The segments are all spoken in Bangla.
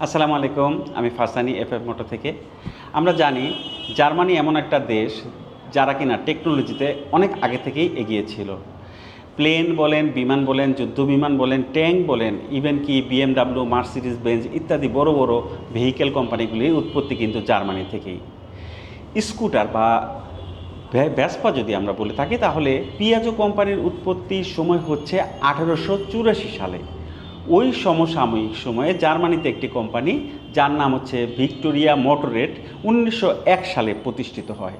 আসসালামু আলাইকুম, আমি ফারসানি এফ এফ মোটো থেকে। আমরা জানি জার্মানি এমন একটা দেশ যারা কিনা টেকনোলজিতে অনেক আগে থেকেই এগিয়ে ছিল। প্লেন বলেন, বিমান বলেন যুদ্ধ বিমান বলেন, ট্যাঙ্ক বলেন, ইভেন কি বিএমডাব্লিউ মার্সিডিস বেঞ্জ ইত্যাদি বড় বড় ভেহিকেল কোম্পানিগুলির উৎপত্তি কিন্তু জার্মানি থেকেই। স্কুটার বা ভ্যা- ভ্যাসপা যদি আমরা বলে থাকি, তাহলে পিয়াজো কোম্পানির উৎপত্তির সময় হচ্ছে আঠেরোশো চুরাশি সালে। ওই সমসাময়িক সময়ে জার্মানিতে একটি কোম্পানি, যার নাম হচ্ছে ভিক্টোরিয়া মোটরেট উনিশশো এক সালে প্রতিষ্ঠিত হয়।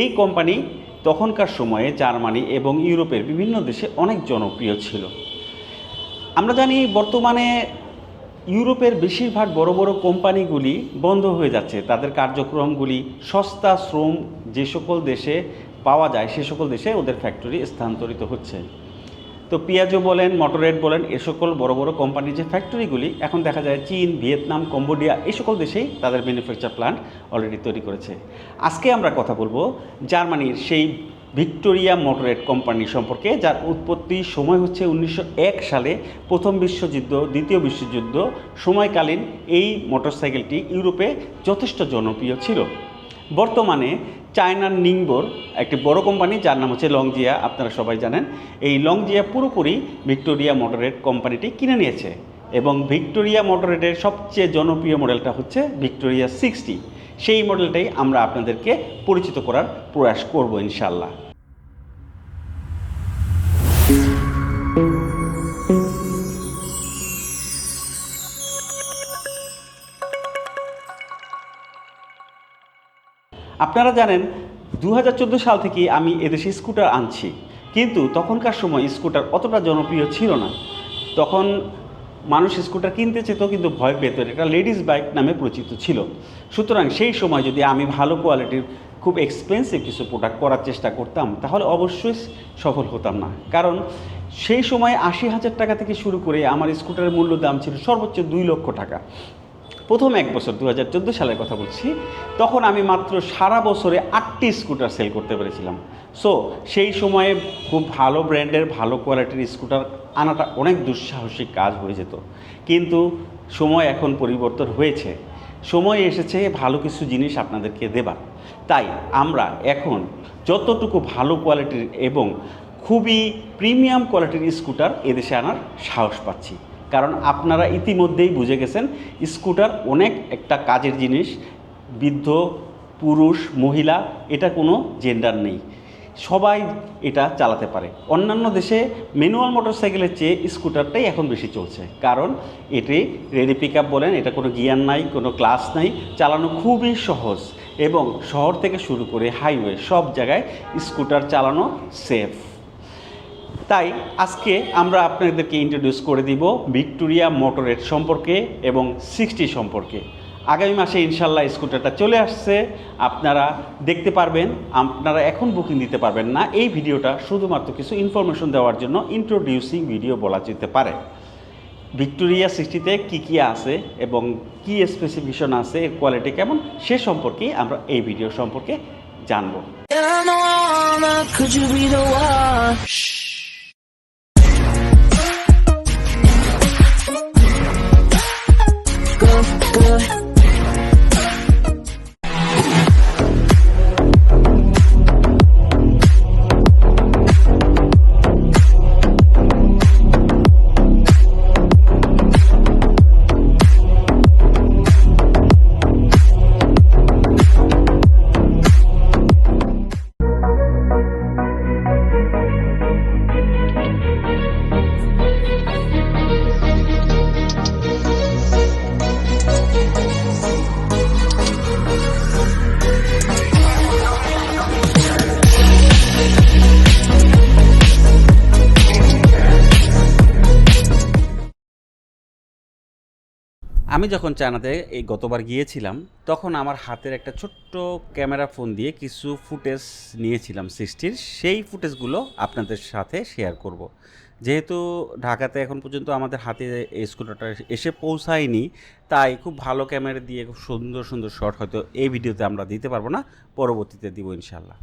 এই কোম্পানি তখনকার সময়ে জার্মানি এবং ইউরোপের বিভিন্ন দেশে অনেক জনপ্রিয় ছিল। আমরা জানি বর্তমানে ইউরোপের বেশিরভাগ বড় বড় কোম্পানিগুলি বন্ধ হয়ে যাচ্ছে। তাদের কার্যক্রমগুলি সস্তা, শ্রম যে সকল দেশে পাওয়া যায়, সে সকল দেশে ওদের ফ্যাক্টরি স্থানান্তরিত হচ্ছে। তো পিয়াজো বলেন মোটরেট বলেন, এ সকল বড় বড় কোম্পানির যে ফ্যাক্টরিগুলি এখন দেখা যায় চীন, ভিয়েতনাম, কম্বোডিয়া এই সকল দেশেই তাদের ম্যানুফ্যাকচার প্ল্যান্ট অলরেডি তৈরি করেছে। আজকে আমরা কথা বলব জার্মানির সেই ভিক্টোরিয়া মোটরেট কোম্পানি সম্পর্কে, যার উৎপত্তি সময় হচ্ছে উনিশশো এক সালে প্রথম বিশ্বযুদ্ধ, দ্বিতীয় বিশ্বযুদ্ধ সময়কালীন এই মোটরসাইকেলটি ইউরোপে যথেষ্ট জনপ্রিয় ছিল। বর্তমানে চায়নার নিংবোর, একটি বড় কোম্পানি, যার নাম হচ্ছে লংজিয়া, আপনারা সবাই জানেন। এই লংজিয়া পুরোপুরি ভিক্টোরিয়া মোটরেট কোম্পানিটি কিনে নিয়েছে এবং ভিক্টোরিয়া মোটরেটের সবচেয়ে জনপ্রিয় মডেলটা হচ্ছে ভিক্টোরিয়া সিক্সটি। সেই মডেলটাই আমরা আপনাদেরকে পরিচিত করার প্রয়াস করব ইনশাল্লাহ আপনারা জানেন দু হাজার চোদ্দ সাল থেকে আমি এদেশে স্কুটার আনছি। কিন্তু তখনকার সময় স্কুটার অতটা জনপ্রিয় ছিল না। তখন মানুষ স্কুটার কিনতে চেত, কিন্তু ভয় পেত। এটা লেডিস বাইক নামে পরিচিত ছিল। সুতরাং সেই সময় যদি আমি ভালো কোয়ালিটির, খুব এক্সপেন্সিভ কিছু প্রোডাক্ট করার চেষ্টা করতাম, তাহলে অবশ্যই সফল হতাম না। কারণ সেই সময় আশি হাজার টাকা থেকে শুরু করে আমার স্কুটারের মূল্য দাম ছিল সর্বোচ্চ দুই লক্ষ টাকা। প্রথম এক বছর দু হাজার চোদ্দ সালের কথা বলছি, তখন আমি মাত্র সারা বছরে আটটি স্কুটার সেল করতে পেরেছিলাম। সো সেই সময়ে খুব ভালো ব্র্যান্ডের, ভালো কোয়ালিটির স্কুটার আনাটা অনেক দুঃসাহসিক কাজ হয়ে যেত। কিন্তু সময় এখন পরিবর্তন হয়েছে। সময় এসেছে ভালো কিছু জিনিস আপনাদেরকে দেবার। তাই আমরা এখন যতটুকু ভালো কোয়ালিটির এবং খুবই প্রিমিয়াম কোয়ালিটির স্কুটার এদেশে আনার সাহস পাচ্ছি। কারণ আপনারা ইতিমধ্যেই বুঝে গেছেন, স্কুটার অনেক একটা কাজের জিনিস, বৃদ্ধ, পুরুষ, মহিলা, এটা কোনো জেন্ডার নেই। সবাই এটা চালাতে পারে। অন্যান্য দেশে ম্যানুয়াল মোটরসাইকেলের চেয়ে স্কুটারটাই এখন বেশি চলছে। কারণ এটি রেডি পিক বলেন, এটা কোনো গিয়ার নাই, কোনো ক্লাস নাই, চালানো খুবই সহজ। এবং শহর থেকে শুরু করে হাইওয়ে সব জায়গায় স্কুটার চালানো সেফ তাই আজকে আমরা আপনাদেরকে ইন্ট্রোডিউস করে দিব ভিক্টোরিয়া মোটরেট সম্পর্কে এবং সিক্সটি সম্পর্কে। আগামী মাসে ইনশাল্লাহ স্কুটারটা চলে আসছে। আপনারা দেখতে পারবেন, আপনারা এখন বুকিং দিতে পারবেন না। এই ভিডিওটা শুধুমাত্র কিছু ইনফরমেশন দেওয়ার জন্য ইন্ট্রোডিউসিং ভিডিও বলা যেতে পারে। ভিক্টোরিয়া সিক্সটিতে কী কী আছে এবং কী স্পেসিফিকেশন আছে, এর কোয়ালিটি কেমন, সে সম্পর্কেই আমরা এই ভিডিও সম্পর্কে জানব। আমি যখন চায়নাতে এই গতবার গিয়েছিলাম, তখন আমার হাতের একটা ছোট্ট ক্যামেরা ফোন দিয়ে কিছু ফুটেজ নিয়েছিলাম সিক্সটির সেই ফুটেজগুলো আপনাদের সাথে শেয়ার করব। যেহেতু ঢাকাতে এখন পর্যন্ত আমাদের হাতে এই স্কুটারটা এসে পৌঁছায়নি, তাই খুব ভালো ক্যামেরা দিয়ে খুব সুন্দর সুন্দর শট হয়তো এই ভিডিওতে আমরা দিতে পারব না, পরবর্তীতে দিব ইনশাল্লাহ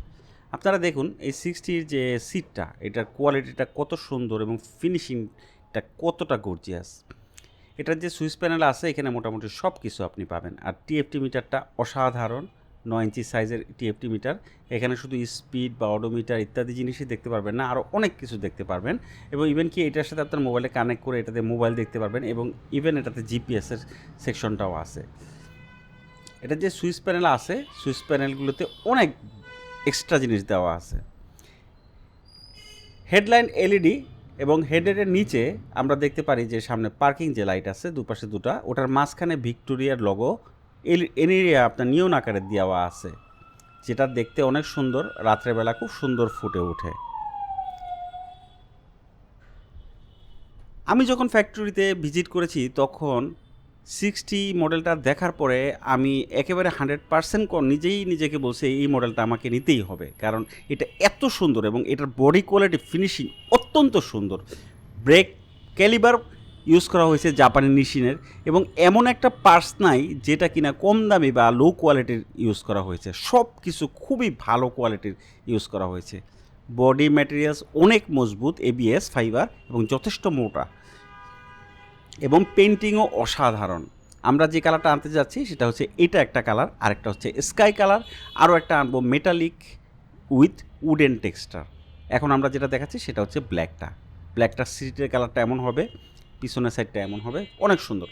আপনারা দেখুন, এই সিক্সটির যে সিটটা এটার কোয়ালিটিটা কত সুন্দর এবং ফিনিশিংটা কতটা গর্জিয়াস এটার যে সুইচ প্যানেল আছে, এখানে মোটামুটি সব কিছু আপনি পাবেন। আর টিএফটি মিটারটা অসাধারণ, নয় ইঞ্চি সাইজের টিএফটি মিটার। এখানে শুধু স্পিড বা অডোমিটার ইত্যাদি জিনিসই দেখতে পারবেন না, আরও অনেক কিছু দেখতে পারবেন। এবং ইভেন কি এটার সাথে আপনার মোবাইলে কানেক্ট করে এটাতে মোবাইল দেখতে পারবেন এবং ইভেন এটাতে জিপিএসের সেকশনটাও আছে। এটা যে সুইচ প্যানেল আছে, সুইচ প্যানেলগুলোতে অনেক এক্সট্রা জিনিস দেওয়া আছে। হেডলাইন এলইডি এবং হেডের নিচে আমরা দেখতে পারি যে সামনে পার্কিং যে লাইট আছে, দুপাশে দুটা। ওটার মাঝখানে ভিক্টোরিয়ার লগো এল এরিয়া আপনার নিয়ন আকারে দেওয়া আছে, যেটা দেখতে অনেক সুন্দর। রাত্রেবেলা খুব সুন্দর ফুটে ওঠে। আমি যখন ফ্যাক্টরিতে ভিজিট করেছি, তখন সিক্সটি মডেলটা দেখার পরে আমি একেবারে হান্ড্রেড পার্সেন্ট নিজেই নিজেকে বলছি, এই মডেলটা আমাকে নিতেই হবে। কারণ এটা এত সুন্দর এবং এটার বডি কোয়ালিটি ফিনিশিং অত্যন্ত সুন্দর। ব্রেক ক্যালিবার ইউজ করা হয়েছে জাপানি মেশিনের এবং এমন একটা পার্স নাই যেটা কিনা কম দামি বা লো কোয়ালিটির ইউজ করা হয়েছে। সব কিছু খুবই ভালো কোয়ালিটির ইউজ করা হয়েছে। বডি ম্যাটেরিয়ালস অনেক মজবুত এবিএস ফাইবার এবং যথেষ্ট মোটা। এবং পেন্টিংও অসাধারণ। আমরা যে কালারটা আনতে যাচ্ছি, সেটা হচ্ছে এটা একটা কালার আরেকটা হচ্ছে স্কাই কালার আরও একটা আনব মেটালিক উইথ উডেন টেক্সচার এখন আমরা যেটা দেখাচ্ছি, সেটা হচ্ছে ব্ল্যাকটা ব্ল্যাকটার সিটের কালারটা এমন হবে, পিছনের সাইডটা এমন হবে, অনেক সুন্দর।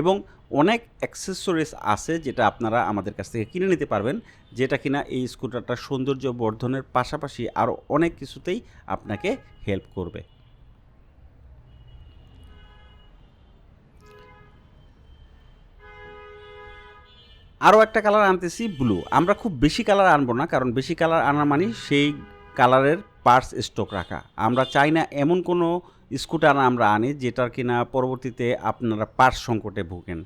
এবং অনেক অ্যাক্সেসরিজ আছে যেটা আপনারা আমাদের কাছ থেকে কিনে নিতে পারবেন, যেটা কিনা এই স্কুটারটার সৌন্দর্য বর্ধনের পাশাপাশি আরও অনেক কিছুতেই আপনাকে হেল্প করবে। আরও একটা কালার আনতেছি ব্লু আমরা খুব বেশি কালার আনব না, কারণ বেশি কালার আনা মানে সেই কালারের পার্টস স্টক রাখা। আমরা চাই না এমন কোনো স্কুটার আমরা আনি যেটার কিনা পরবর্তীতে আপনারা পার্টস সংকটে ভোগেন।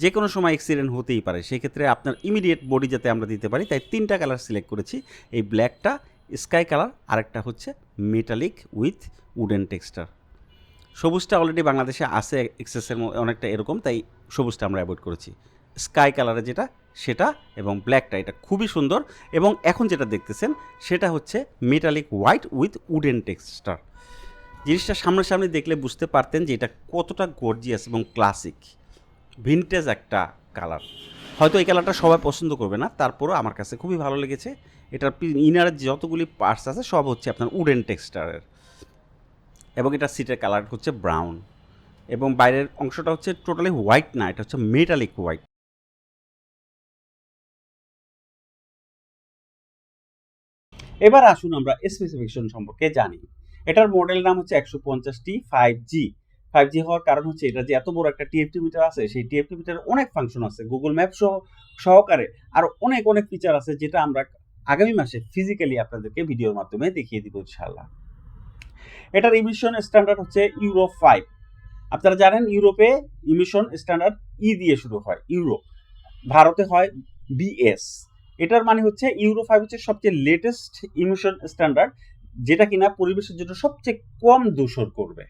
যে কোনো সময় অ্যাক্সিডেন্ট হতেই পারে, সেক্ষেত্রে আপনার ইমিডিয়েট বডি যাতে আমরা দিতে পারি, তাই তিনটা কালার সিলেক্ট করেছি। এই ব্ল্যাকটা স্কাই কালার আরেকটা হচ্ছে মেটালিক উইথ উডেন টেক্সচার সবুজটা অলরেডি বাংলাদেশে আছে এক্সেসের অনেকটা এরকম, তাই সবুজটা আমরা অ্যাভয়েড করেছি। স্কাই কালারে যেটা সেটা এবং ব্ল্যাকটা এটা খুবই সুন্দর। এবং এখন যেটা দেখতেছেন, সেটা হচ্ছে metallic white with wooden texture জিনিসটা সামনাসামনি দেখলে বুঝতে পারতেন যে এটা কতটা গর্জিয়াস এবং ক্লাসিক ভিনটেজ একটা কালার হয়তো এই কালারটা সবাই পছন্দ করবে না, তারপরও আমার কাছে খুবই ভালো লেগেছে। এটার ইনারের যতগুলি পার্টস আছে, সব হচ্ছে আপনার উডেন টেক্সচারের এবং এটা সিটের কালার হচ্ছে ব্রাউন এবং বাইরের অংশটা হচ্ছে টোটালি হোয়াইট না, এটা হচ্ছে মেটালিক হোয়াইট এবার আসুন আমরা স্পেসিফিকেশন সম্পর্কে জানি। এটার মডেল নাম হচ্ছে একশো পঞ্চাশটি ফাইভ জি ফাইভ জি হওয়ার কারণ হচ্ছে এটা যে এত বড় একটা টিএফটি মিটার আছে, সেই টিএফটি মিটারের অনেক ফাংশন আছে গুগল ম্যাপ সহ, সহকারে আর অনেক অনেক ফিচার আছে যেটা আমরা আগামী মাসে ফিজিক্যালি আপনাদেরকে ভিডিওর মাধ্যমে দেখিয়ে দিব ইনশাল্লাহ এটার ইমিশন স্ট্যান্ডার্ড হচ্ছে ইউরো ফাইভ আপনারা জানেন ইউরোপে ইমিশন স্ট্যান্ডার্ড ই দিয়ে শুরু হয় ইউরো ভারতে হয় বিএস এটার মানে হচ্ছে ইউরো ফাইভ হচ্ছে সবচেয়ে লেটেস্ট ইমিশন স্ট্যান্ডার্ড যেটা কিনা পরিবেশের জন্য সবচেয়ে কম দূষণ করবে।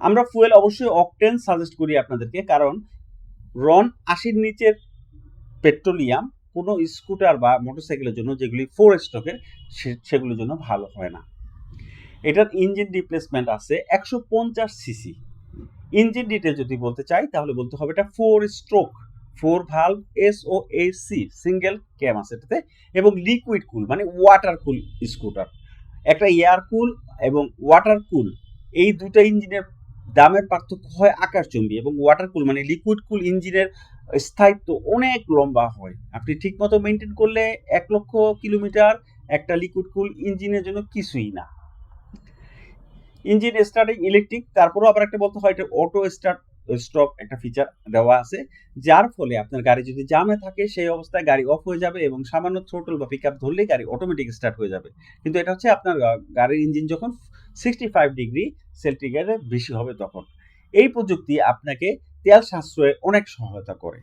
আমরা ফুয়েল অবশ্যই অকটেন সাজেস্ট করি আপনাদেরকে, কারণ রন আশির নিচের পেট্রোলিয়াম কোনো স্কুটার বা মোটরসাইকেলের জন্য যেগুলি ফোর স্টকের সেগুলোর জন্য ভালো হয় না। এটার ইঞ্জিন রিপ্লেসমেন্ট আছে একশো পঞ্চাশ সিসি ইঞ্জিন ডিটেল যদি বলতে চাই, তাহলে বলতে হবে এটা four stroke four valve S O C single cam আছে এটাতে এবং লিকুইড কুল মানে ওয়াটার কুল স্কুটার একটা এয়ার কুল এবং ওয়াটার কুল এই দুটো ইঞ্জিনের দামের পার্থক্য হয় আকাশচুম্বী এবং ওয়াটার কুল মানে লিকুইড কুল ইঞ্জিনের স্থায়িত্ব অনেক লম্বা হয়। আপনি ঠিকমতো মেনটেন করলে এক লক্ষ কিলোমিটার একটা লিকুইড কুল ইঞ্জিনের জন্য কিছুই না। ইঞ্জিন স্টার্টিং ইলেকট্রিক তারপরেও আবার একটা বলতে হয়, এটা অটো স্টার্ট স্টপ একটা ফিচার দেওয়া আছে, যার ফলে আপনার গাড়ি যদি জামে থাকে, সেই অবস্থায় গাড়ি অফ হয়ে যাবে এবং সামান্য থ্রোটল বা পিক আপ ধরলেই গাড়ি অটোমেটিক স্টার্ট হয়ে যাবে। কিন্তু এটা হচ্ছে আপনার গাড়ির ইঞ্জিন যখন সিক্সটি ফাইভ ডিগ্রি সেন্টিগ্রেডে বেশি হবে তখন। এই প্রযুক্তি আপনাকে তেল সাশ্রয়ে অনেক সহায়তা করে।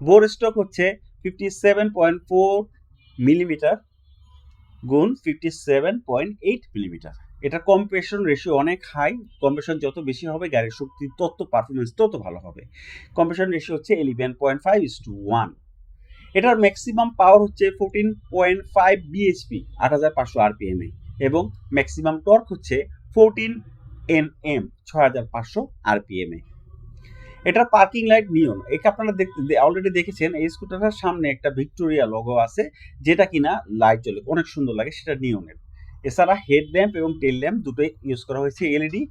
বোর স্টক হচ্ছে fifty seven point four millimetre গুণ fifty seven point eight millimetre এটা কম্প্রেশন রেশিও অনেক হাই কম্প্রেশন যত বেশি হবে, গাড়ির শক্তি তত পারফরমেন্স তত ভালো হবে। কম্প্রেশন রেশিও হচ্ছে eleven point five is to one এটার ম্যাক্সিমাম পাওয়ার হচ্ছে ফোরটিন পয়েন্ট ফাইভ বিএসপি আট হাজার পাঁচশো আরপিএম এ। এবং ম্যাক্সিমাম টর্ক হচ্ছে ফোরটিন এন এম ছয় হাজার পাঁচশো আরপিএম এ। এটার পার্কিং লাইট নিয়ন একে আপনারা দেখতে অলরেডি দেখেছেন, এই স্কুটারটার সামনে একটা ভিক্টোরিয়া লোগো আছে, যেটা কিনা লাইট জ্বলে, অনেক সুন্দর লাগে সেটা নিয়নের এছাড়া হেড ল্যাম্প এবং টেল ল্যাম্প দুটোই ইউজ করা হয়েছে এলইডি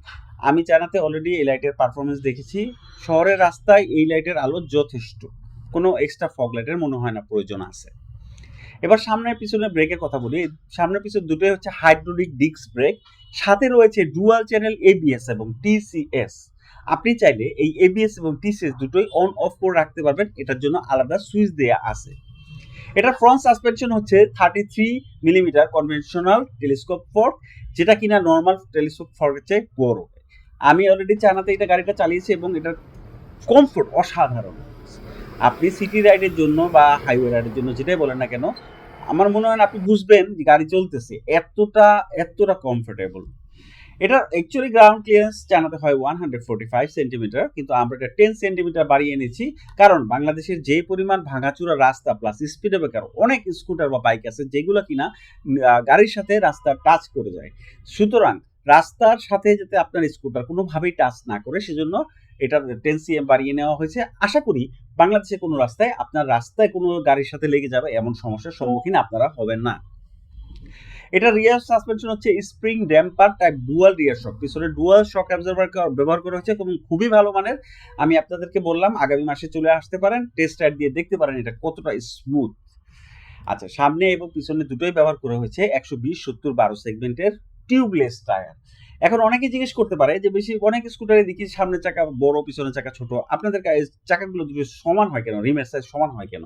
আমি জানাতে অলরেডি এই লাইটের পারফরমেন্স দেখেছি। শহরের রাস্তায় এই লাইটের আলো যথেষ্ট। কোনো এক্সট্রা ফগ লাইটের মনে হয় না, প্রয়োজন আছে। এবার সামনের পিছনে ব্রেকের কথা বলি। সামনের পিছনে দুটোই হচ্ছে হাইড্রোলিক ডিস্ক ব্রেক সাথে রয়েছে ডুয়াল চ্যানেল এবিএস এবং টিসিএস আপনি চাইলে এই এবিএস এবং টিসিএস দুটোই অন অফ করে রাখতে পারবেন। এটার জন্য আলাদা সুইচ দেয়া আছে। এটা ফ্রন্ট সাসপেনশন হচ্ছে thirty three millimetre conventional telescopic fork যেটা কিনা নর্মাল টেলিস্কোপ ফর্কের চেয়ে বড়। আমি অলরেডি চায়নাতে এটা গাড়িটা চালিয়েছি এবং এটার কমফোর্ট অসাধারণ। আপনি সিটি রাইডের জন্য বা হাইওয়ে রাইডের জন্য যেটাই বলেন না কেন, আমার মনে হয় আপনি বুঝবেন যে গাড়ি চলতেছে, এতটা এতটা কমফোর্টেবল এটা অ্যাকচুয়ালি গ্রাউন্ড ক্লিয়ারেন্স জানাতে হয় one hundred forty five centimetre কিন্তু আমরা এটা টেন সেন্টিমিটার বাড়িয়ে এনেছি। কারণ বাংলাদেশের যে পরিমাণ ভাঙাচুরা রাস্তা প্লাস স্পিডে ব্রেকার অনেক স্কুটার বা বাইক আছে যেগুলো কিনা গাড়ির সাথে রাস্তা টাচ করে যায়। সুতরাং রাস্তার সাথে যাতে আপনার স্কুটার কোনোভাবেই টাচ না করে, সেজন্য এটার টেন সিএম বাড়িয়ে নেওয়া হয়েছে। আশা করি বাংলাদেশে কোনো রাস্তায় আপনার রাস্তায় কোনো গাড়ির সাথে লেগে যাবে, এমন সমস্যার সম্মুখীন আপনারা হবেন না। এটা রিয়ার সাসপেনশন হচ্ছে spring damper type dual rear shock পিছনে ডুয়াল শক অ্যাবজর্ভার ব্যবহার করা হয়েছে এবং খুবই ভালো মানের। আমি আপনাদেরকে বললাম, আগামী মাসে চলে আসতে পারেন টেস্ট রাইড দিয়ে দেখতে পারেন এটা কতটা স্মুথ আচ্ছা সামনে এবং পিছনে দুটোই ব্যবহার করা হয়েছে, একশো বিশ, সত্তর, বারো সেগমেন্টের টিউবলেস টায়ার এখন অনেকে জিজ্ঞেস করতে পারে যে, বেশি অনেক স্কুটারে দেখি সামনের চাকা বড় পিছনের চাকা ছোট। আপনাদের চাকাগুলো দুটো সমান হয় কেন? রিমের সাইজ সমান হয় কেন?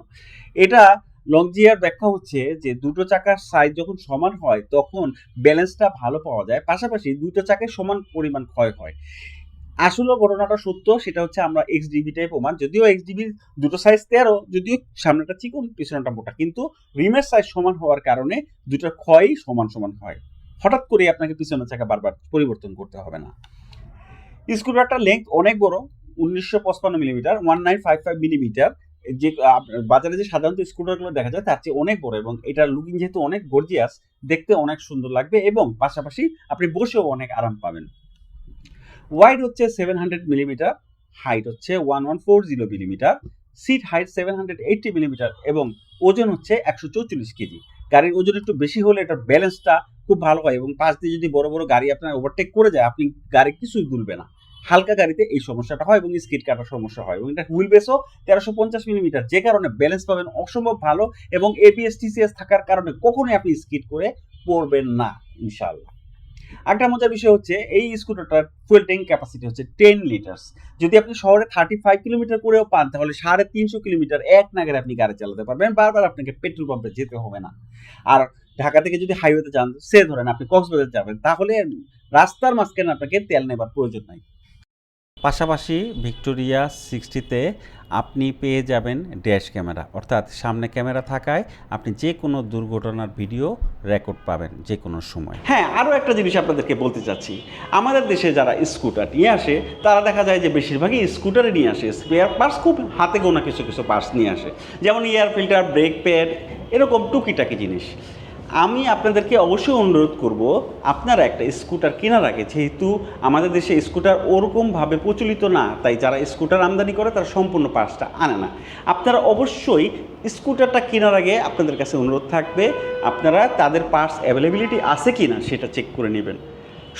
এটা লংজিয়ার ব্যাখ্যা হচ্ছে যে দুটো চাকার সাইজ যখন সমান হয়, তখন ব্যালেন্সটা ভালো পাওয়া যায়। পাশাপাশি দুটো চাকায় সমান পরিমাণ ক্ষয় হয়। আসলে ঘটনাটা সত্য, সেটা হচ্ছে আমরা এক্স ডিবিটাই প্রমাণ যদিও এক্স ডিবি দুটো সাইজ তেরো, যদিও সামনেটা চিকন পিছনেটা মোটা। কিন্তু রিমের সাইজ সমান হওয়ার কারণে দুটোর ক্ষয়ই সমান সমান হয়। হঠাৎ করে আপনাকে পিছনের চাকা বারবার পরিবর্তন করতে হবে না। স্ক্রুড্রাইভারটার লেন্থ অনেক বড়, উনিশশো পঁচপান্ন millimetre one nine five five millimetre যে বাজারে যে সাধারণত স্ক্রুড্রাইভারগুলো দেখা যায় তার চেয়ে অনেক বড় এবং এটার লুকিং যেহেতু অনেক গর্জিয়াস দেখতে অনেক সুন্দর লাগবে এবং পাশাপাশি আপনি বসেও অনেক আরাম পাবেন। ওয়াইড হচ্ছে সেভেন হান্ড্রেড মিলিমিটার হাইট হচ্ছে one one four zero millimetre seat height seven hundred eighty millimetre এবং ওজন হচ্ছে একশো চৌচল্লিশ কেজি। গাড়ির ওজন একটু বেশি হলে এটার ব্যালেন্সটা খুব ভালো হয় এবং পাশ দিয়ে যদি বড় বড় গাড়ি আপনার ওভারটেক করে যায়, আপনি গাড়ি কিছুই দুলবে না। হালকা গাড়িতে এই সমস্যাটা হয় এবং স্কিড কাটার সমস্যা হয়। এবং এটা হুইল বেসও তেরোশো পঞ্চাশ মিলিমিটার যে কারণে ব্যালেন্স পাবেন অসম্ভব ভালো এবং এবিএস টিসিএস থাকার কারণে কখনোই আপনি স্কিড করে পড়বেন না, ইনশাআল্লাহ। একটা মজার বিষয় হচ্ছে, এই স্কুটারটার ফুয়েল ট্যাঙ্ক ক্যাপাসিটি হচ্ছে টেন লিটার্স যদি আপনি শহরে থার্টি ফাইভ কিলোমিটার করেও পান, তাহলে সাড়ে তিনশো কিলোমিটার এক নাগারে আপনি গাড়ি চালাতে পারবেন। বারবার আপনাকে পেট্রোল পাম্পে যেতে হবে না। আর ঢাকা থেকে যদি হাইওয়েতে যান, সে ধরেন আপনি কক্সবাজার যাবেন, তাহলে রাস্তার মাঝখানে আপনাকে তেল নেবার প্রয়োজন নাই। পাশাপাশি ভিক্টোরিয়া সিক্সটিতে আপনি পেয়ে যাবেন ড্যাশ ক্যামেরা। অর্থাৎ সামনে ক্যামেরা থাকায় আপনি যে কোনো দুর্ঘটনার ভিডিও রেকর্ড পাবেন যে কোনো সময়। হ্যাঁ আরও একটা জিনিস আপনাদেরকে বলতে চাচ্ছি। আমাদের দেশে যারা স্কুটার নিয়ে আসে, তারা দেখা যায় যে বেশিরভাগই স্কুটারে নিয়ে আসে। স্পেয়ার পার্টস খুব হাতে গোনা কিছু কিছু পার্টস নিয়ে আসে। যেমন এয়ার ফিল্টার ব্রেক প্যাড এরকম টুকিটাকি জিনিস। আমি আপনাদেরকে অবশ্যই অনুরোধ করব, আপনারা একটা স্কুটার কেনার আগে, যেহেতু আমাদের দেশে স্কুটার ওরকমভাবে প্রচলিত না, তাই যারা স্কুটার আমদানি করে তারা সম্পূর্ণ পার্টসটা আনে না। আপনারা অবশ্যই স্কুটারটা কেনার আগে আপনাদের কাছে অনুরোধ থাকবে, আপনারা তাদের পার্টস অ্যাভেলেবিলিটি আছে কি না সেটা চেক করে নেবেন।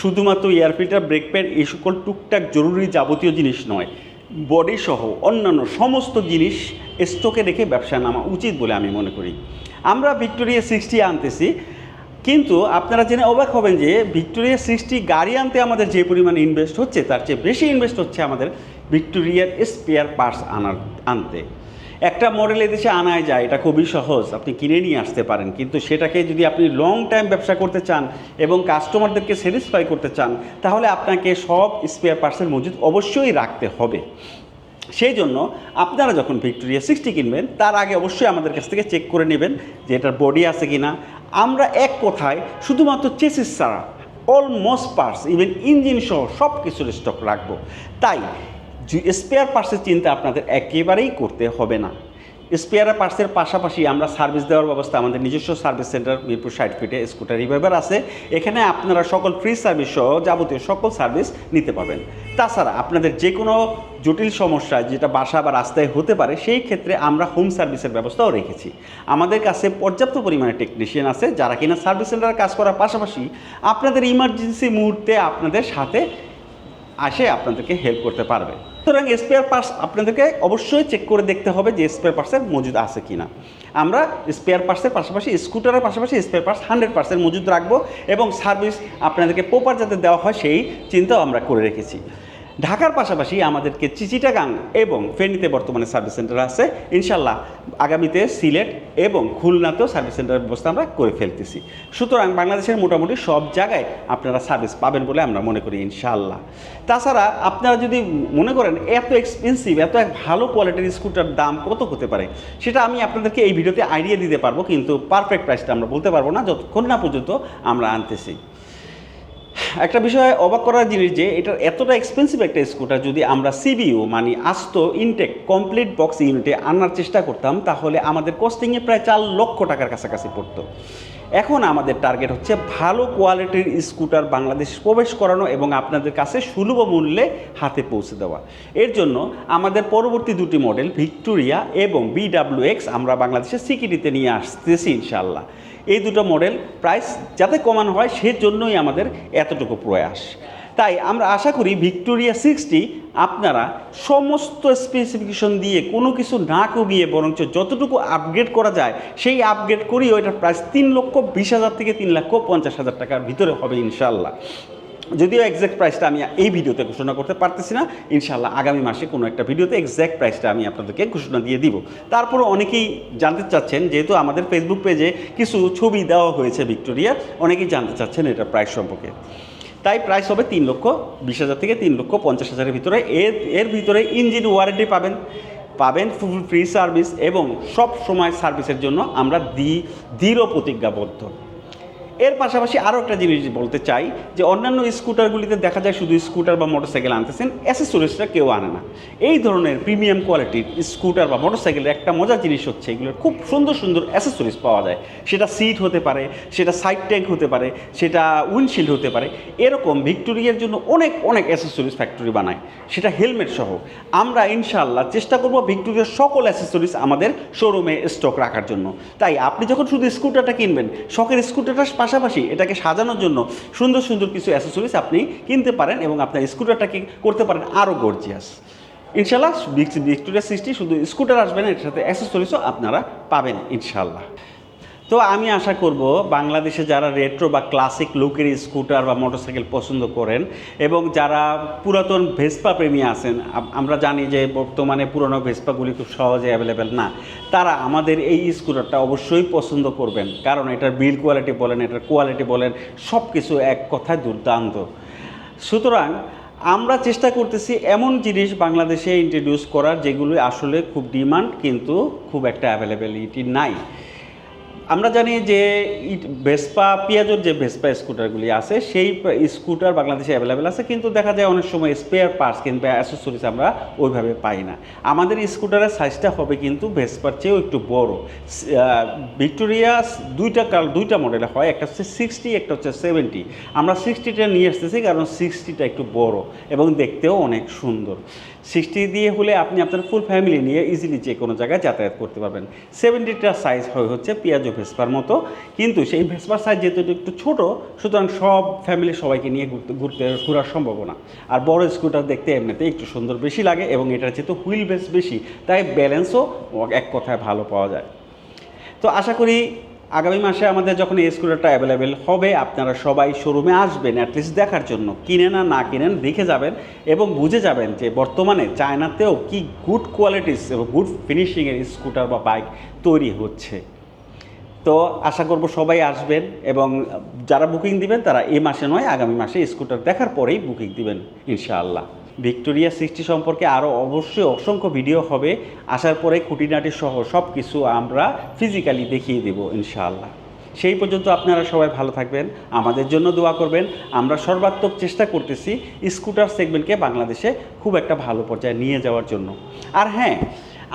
শুধুমাত্র এয়ার ফিল্টার, ব্রেক প্যাড, এই সকল টুকটাক জরুরি যাবতীয় জিনিস নয় বডি সহ অন্যান্য সমস্ত জিনিস স্টকে রেখে ব্যবসায় নামা উচিত বলে আমি মনে করি। আমরা ভিক্টোরিয়া সিক্সটি আনতেছি। কিন্তু আপনারা জেনে অবাক হবেন যে ভিক্টোরিয়া সিক্সটি গাড়ি আনতে আমাদের যে পরিমাণে ইনভেস্ট হচ্ছে, তার চেয়ে বেশি ইনভেস্ট হচ্ছে আমাদের ভিক্টোরিয়ার স্পেয়ার পার্টস আনার, আনতে। একটা মডেল এদেশে আনায় যায়, এটা খুবই সহজ, আপনি কিনে নিয়ে আসতে পারেন। কিন্তু সেটাকে যদি আপনি লং টাইম ব্যবসা করতে চান এবং কাস্টমারদেরকে স্যাটিসফাই করতে চান, তাহলে আপনাকে সব স্পেয়ার পার্টসের মজুদ অবশ্যই রাখতে হবে। সেই জন্য আপনারা যখন ভিক্টোরিয়া সিক্সটি কিনবেন, তার আগে অবশ্যই আমাদের কাছ থেকে চেক করে নেবেন যে এটার বডি আছে কি না আমরা এক কথায় শুধুমাত্র চেসিস ছাড়া অলমোস্ট পার্টস ইভেন ইঞ্জিন সহ সব কিছুর স্টক রাখব। তাই স্পেয়ার পার্টসের চিন্তা আপনাদের একেবারেই করতে হবে না। স্পেয়ার পার্টসের পাশাপাশি আমরা সার্ভিস দেওয়ার ব্যবস্থা, আমাদের নিজস্ব সার্ভিস সেন্টার মিরপুর ষাট ফিটে স্কুটার রিভাইভার আছে। এখানে আপনারা সকল ফ্রি সার্ভিস সহ যাবতীয় সকল সার্ভিস নিতে পারবেন। তাছাড়া আপনাদের যে কোনো জটিল সমস্যা, যেটা বাসা বা রাস্তায় হতে পারে, সেই ক্ষেত্রে আমরা হোম সার্ভিসের ব্যবস্থাও রেখেছি। আমাদের কাছে পর্যাপ্ত পরিমাণে টেকনিশিয়ান আছে, যারা কিনা সার্ভিস সেন্টারে কাজ করার পাশাপাশি আপনাদের ইমার্জেন্সি মুহূর্তে আপনাদের সাথে আসে, আপনাদেরকে হেল্প করতে পারবে। সুতরাং স্পেয়ার পার্টস আপনাদেরকে অবশ্যই চেক করে দেখতে হবে যে স্পেয়ার পার্টসের মজুদ আছে কি না আমরা স্পেয়ার পার্টসের পাশাপাশি স্কুটারের পাশাপাশি স্পেয়ার পার্টস হান্ড্রেড পার্সেন্ট মজুদ রাখব এবং সার্ভিস আপনাদেরকে প্রপার যাতে দেওয়া হয়, সেই চিন্তাও আমরা করে রেখেছি। ঢাকার পাশাপাশি আমাদেরকে চিচিটাগাং এবং ফেনীতে বর্তমানে সার্ভিস সেন্টার আছে। ইনশাল্লাহ আগামীতে সিলেট এবং খুলনাতেও সার্ভিস সেন্টারের ব্যবস্থা আমরা করে ফেলতেছি। সুতরাং বাংলাদেশের মোটামুটি সব জায়গায় আপনারা সার্ভিস পাবেন বলে আমরা মনে করি ইনশাল্লাহ তাছাড়া আপনারা যদি মনে করেন এত এক্সপেন্সিভ এত এক ভালো কোয়ালিটির স্কুটার দাম কত হতে পারে, সেটা আমি আপনাদেরকে এই ভিডিওতে আইডিয়া দিতে পারব, কিন্তু পারফেক্ট প্রাইসটা আমরা বলতে পারব না, যতক্ষণ না পর্যন্ত আমরা আনতেছি। একটা বিষয় অবাক করার জিনিস যে, এটার এতটা এক্সপেন্সিভ একটা স্কুটার যদি আমরা সিবিইউ মানে আস্ত ইনটেক কমপ্লিট বক্স ইউনিটে আনার চেষ্টা করতাম, তাহলে আমাদের কস্টিংয়ে প্রায় চার লক্ষ টাকার কাছাকাছি পড়তো। এখন আমাদের টার্গেট হচ্ছে ভালো কোয়ালিটির স্কুটার বাংলাদেশ প্রবেশ করানো এবং আপনাদের কাছে সুলভ মূল্যে হাতে পৌঁছে দেওয়া। এর জন্য আমাদের পরবর্তী দুটি মডেল ভিক্টোরিয়া এবং বিডাব্লিউ এক্স আমরা বাংলাদেশের সিকিটিতে নিয়ে আসতেছি ইনশাল্লাহ এই দুটো মডেল প্রাইস যাতে কমানো হয় সেজন্যই আমাদের এতটুকু প্রয়াস। তাই আমরা আশা করি ভিক্টোরিয়া সিক্সটি আপনারা সমস্ত স্পেসিফিকেশন দিয়ে কোনো কিছু না কমিয়ে বরঞ্চ যতটুকু আপগ্রেড করা যায়, সেই আপগ্রেড করি ওইটার প্রাইস তিন লক্ষ বিশ হাজার থেকে তিন লক্ষ পঞ্চাশ হাজার টাকার ভিতরে হবে ইনশাল্লাহ যদিও এক্স্যাক্ট প্রাইসটা আমি এই ভিডিওতে ঘোষণা করতে পারতেছি না ইনশাল্লাহ আগামী মাসে কোনো একটা ভিডিওতে এক্স্যাক্ট প্রাইসটা আমি আপনাদেরকে ঘোষণা দিয়ে দিব। তারপরও অনেকেই জানতে চাচ্ছেন, যেহেতু আমাদের ফেসবুক পেজে কিছু ছবি দেওয়া হয়েছে ভিক্টোরিয়ার অনেকেই জানতে চাচ্ছেন এটা প্রাইস সম্পর্কে। তাই প্রাইস হবে তিন লক্ষ বিশ হাজার থেকে তিন লক্ষ পঞ্চাশ হাজারের ভিতরে। এর এর ভিতরে ইঞ্জিন ওয়ারেন্টি পাবেন পাবেন ফুল ফ্রি সার্ভিস এবং সব সময় সার্ভিসের জন্য আমরা দি, দৃঢ় প্রতিজ্ঞাবদ্ধ। এর পাশাপাশি আরও একটা জিনিস বলতে চাই যে অন্যান্য স্কুটারগুলিতে দেখা যায় শুধু স্কুটার বা মোটরসাইকেল আনতেছেন, অ্যাসেসরিজটা কেউ আনে না। এই ধরনের প্রিমিয়াম কোয়ালিটির স্কুটার বা মোটরসাইকেলের একটা মজার জিনিস হচ্ছে এগুলোর খুব সুন্দর সুন্দর অ্যাসেসরিজ পাওয়া যায়। সেটা সিট হতে পারে, সেটা সাইড ট্যাঙ্ক হতে পারে, সেটা উইন্ডশিল্ড হতে পারে। এরকম ভিক্টোরিয়ার জন্য অনেক অনেক অ্যাসেসরিজ ফ্যাক্টরি বানায়। সেটা হেলমেট সহ। আমরা ইনশাল্লাহ চেষ্টা করব ভিক্টোরিয়ার সকল অ্যাসেসরিজ আমাদের শোরুমে স্টক রাখার জন্য। তাই আপনি যখন শুধু স্কুটারটা কিনবেন, শখের স্কুটারটার পাশাপাশি এটাকে সাজানোর জন্য সুন্দর সুন্দর কিছু অ্যাসেসরিজ আপনি কিনতে পারেন এবং আপনার স্কুটারটাকে করতে পারেন আরও গর্জিয়াস ইনশাল্লাহ ভিক্টোরিয়া সৃষ্টি শুধু স্কুটার আসবেন এর সাথে অ্যাসেসরিজও আপনারা পাবেন ইনশাল্লাহ তো আমি আশা করব বাংলাদেশে যারা রেট্রো বা ক্লাসিক লুকের স্কুটার বা মোটরসাইকেল পছন্দ করেন এবং যারা পুরাতন ভেসপা প্রেমী আছেন আমরা জানি যে বর্তমানে পুরনো ভেসপাগুলি খুব সহজে অ্যাভেলেবেল না, তারা আমাদের এই স্কুটারটা অবশ্যই পছন্দ করবেন। কারণ এটার বিল কোয়ালিটি বলেন, এটার কোয়ালিটি বলেন সব কিছু এক কথায় দুর্দান্ত। সুতরাং আমরা চেষ্টা করতেছি এমন জিনিস বাংলাদেশে ইন্ট্রোডিউস করার যেগুলো আসলে খুব ডিমান্ড কিন্তু খুব একটা অ্যাভেলেবিলিটি নাই। আমরা জানি যে ভেসপা, পিয়াজোর যে ভেসপা স্কুটারগুলি আছে, সেই স্কুটার বাংলাদেশে অ্যাভেলেবেল আছে, কিন্তু দেখা যায় অনেক সময় স্পেয়ার পার্টস কিংবা অ্যাসেসরিজ আমরা ওইভাবে পাই না। আমাদের স্কুটারের সাইজটা হবে কিন্তু ভেসপার চেয়েও একটু বড়। ভিক্টোরিয়া দুইটা কাল, দুইটা মডেল হয়, একটা হচ্ছে সিক্সটি একটা হচ্ছে সেভেন্টি আমরা সিক্সটিটা নিয়ে আসতেছি কারণ সিক্সটিটা একটু বড় এবং দেখতেও অনেক সুন্দর। সিক্সটি দিয়ে হলে আপনি আপনার ফুল ফ্যামিলি নিয়ে ইজিলি যে কোনো জায়গায় যাতায়াত করতে পারবেন। সেভেন্টিটার সাইজ হয় হচ্ছে পেঁয়াজো ভেসপার মতো। কিন্তু সেই ভেসপার সাইজ যেহেতু একটু ছোট, সুতরাং সব ফ্যামিলি সবাইকে নিয়ে ঘুরতে ঘুরতে ঘোরার সম্ভাবনা আর বড় স্কুটার দেখতে এমনিতে একটু সুন্দর বেশি লাগে এবং এটার যেহেতু হুইল বেস বেশি, তাই ব্যালেন্সও এক কথায় ভালো পাওয়া যায়। তো আশা করি আগামী মাসে আমাদের যখন এই স্কুটারটা অ্যাভেলেবেল হবে, আপনারা সবাই শোরুমে আসবেন অ্যাটলিস্ট দেখার জন্য। কিনে না না কিনেন, দেখে যাবেন এবং বুঝে যাবেন যে বর্তমানে চায়নাতেও কি গুড কোয়ালিটিস এবং গুড ফিনিশিংয়ের স্কুটার বা বাইক তৈরি হচ্ছে। তো আশা করব সবাই আসবেন এবং যারা বুকিং দিবেন, তারা এই মাসে নয়, আগামী মাসে স্কুটার দেখার পরেই বুকিং দিবেন, ইনশাআল্লাহ। ভিক্টোরিয়া সিক্সটি সম্পর্কে আরও অবশ্যই অসংখ্য ভিডিও হবে। আসার পরে খুঁটিনাটি সহ সব কিছু আমরা ফিজিক্যালি দেখিয়ে দেব ইনশাআল্লাহ। সেই পর্যন্ত আপনারা সবাই ভালো থাকবেন, আমাদের জন্য দোয়া করবেন। আমরা সর্বাত্মক চেষ্টা করতেছি স্কুটার সেগমেন্টকে বাংলাদেশে খুব একটা ভালো পর্যায়ে নিয়ে যাওয়ার জন্য। আর হ্যাঁ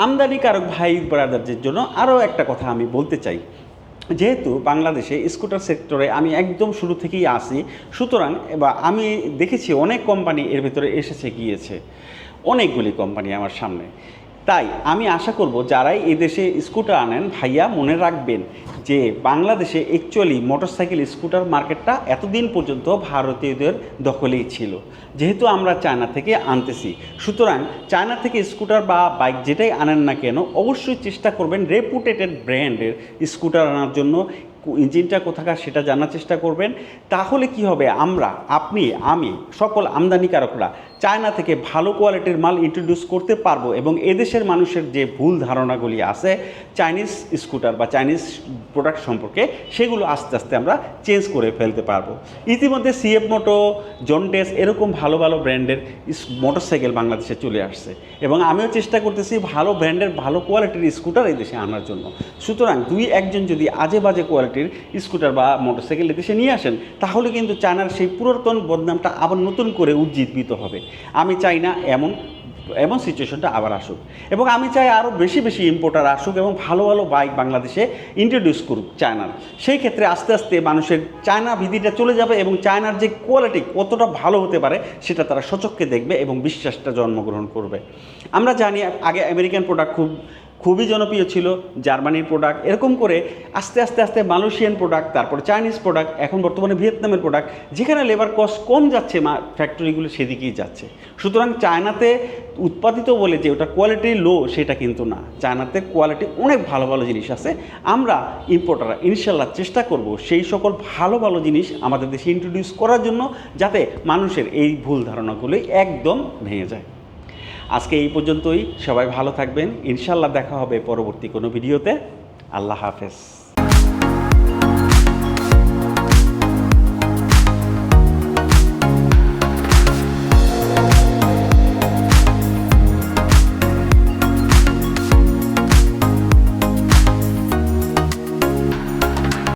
আমদানিকারক ভাই ব্রাদারদের জন্য আরও একটা কথা আমি বলতে চাই। যেহেতু বাংলাদেশে স্কুটার সেক্টরে আমি একদম শুরু থেকেই আসি সুতরাং বা আমি দেখেছি অনেক কোম্পানি এর ভিতরে এসেছে, গিয়েছে। অনেকগুলি কোম্পানি আমার সামনে। তাই আমি আশা করব যারাই এদেশে স্কুটার আনেন, ভাইয়া মনে রাখবেন যে বাংলাদেশে অ্যাকচুয়ালি মোটরসাইকেল স্কুটার মার্কেটটা এতদিন পর্যন্ত ভারতীয়দের দখলেই ছিল। যেহেতু আমরা চায়না থেকে আনতেছি। সুতরাং চায়না থেকে স্কুটার বা বাইক যেটাই আনেন না কেন, অবশ্যই চেষ্টা করবেন রেপুটেটেড ব্র্যান্ডের স্কুটার আনার জন্য। ইঞ্জিনটা কোথাকার সেটা জানার চেষ্টা করবেন। তাহলে কি হবে? আমরা, আপনি, আমি, সকল আমদানিকারকরা চায়না থেকে ভালো কোয়ালিটির মাল ইন্ট্রোডিউস করতে পারব এবং এদেশের মানুষের যে ভুল ধারণাগুলি আছে চাইনিজ স্কুটার বা চাইনিজ প্রোডাক্ট সম্পর্কে সেগুলো আস্তে আস্তে আমরা চেঞ্জ করে ফেলতে পারব। ইতিমধ্যে সিএফ মোটো জন্টেস এরকম ভালো ভালো ব্র্যান্ডের মোটরসাইকেল বাংলাদেশে চলে আসছে এবং আমিও চেষ্টা করতেছি ভালো ব্র্যান্ডের ভালো কোয়ালিটির স্কুটার এই দেশে আনার জন্য। সুতরাং দুই একজন যদি আজে বাজে কোয়ালিটির স্কুটার বা মোটরসাইকেল এদেশে নিয়ে আসেন, তাহলে কিন্তু চায়নার সেই পুরাতন বদনামটা আবার নতুন করে উজ্জীবিত হবে। আমি চাই না এমন এমন সিচুয়েশনটা আবার আসুক। এবং আমি চাই আরও বেশি বেশি ইম্পোর্টার আসুক এবং ভালো ভালো বাইক বাংলাদেশে ইন্ট্রোডিউস করুক চায়নার সেই ক্ষেত্রে আস্তে আস্তে মানুষের চায়না ভীতিটা চলে যাবে এবং চায়নার যে কোয়ালিটি কতটা ভালো হতে পারে সেটা তারা সচক্ষে দেখবে এবং বিশ্বাসটা জন্মগ্রহণ করবে। আমরা জানি আগে আমেরিকান প্রোডাক্ট খুব খুবই জনপ্রিয় ছিল জার্মানির প্রোডাক্ট এরকম করে আস্তে আস্তে আস্তে মালয়েশিয়ান প্রোডাক্ট তারপর চাইনিজ প্রোডাক্ট এখন বর্তমানে ভিয়েতনামের প্রোডাক্ট যেখানে লেবার কস্ট কম যাচ্ছে, মা ফ্যাক্টরিগুলো সেদিকেই যাচ্ছে। সুতরাং চায়নাতে উৎপাদিত বলে যে ওটা কোয়ালিটি লো সেটা কিন্তু না। চায়নাতে কোয়ালিটি অনেক ভালো ভালো জিনিস আছে। আমরা ইম্পোর্টাররা ইনশাল্লাহ চেষ্টা করব সেই সকল ভালো ভালো জিনিস আমাদের দেশে ইন্ট্রোডিউস করার জন্য যাতে মানুষের এই ভুল ধারণাগুলোই একদম ভেঙে যায়। আজকে এই পর্যন্তই। সবাই ভালো থাকবেন। ইনশাল্লাহ দেখা হবে পরবর্তী কোনো ভিডিওতে। আল্লাহ হাফেজ।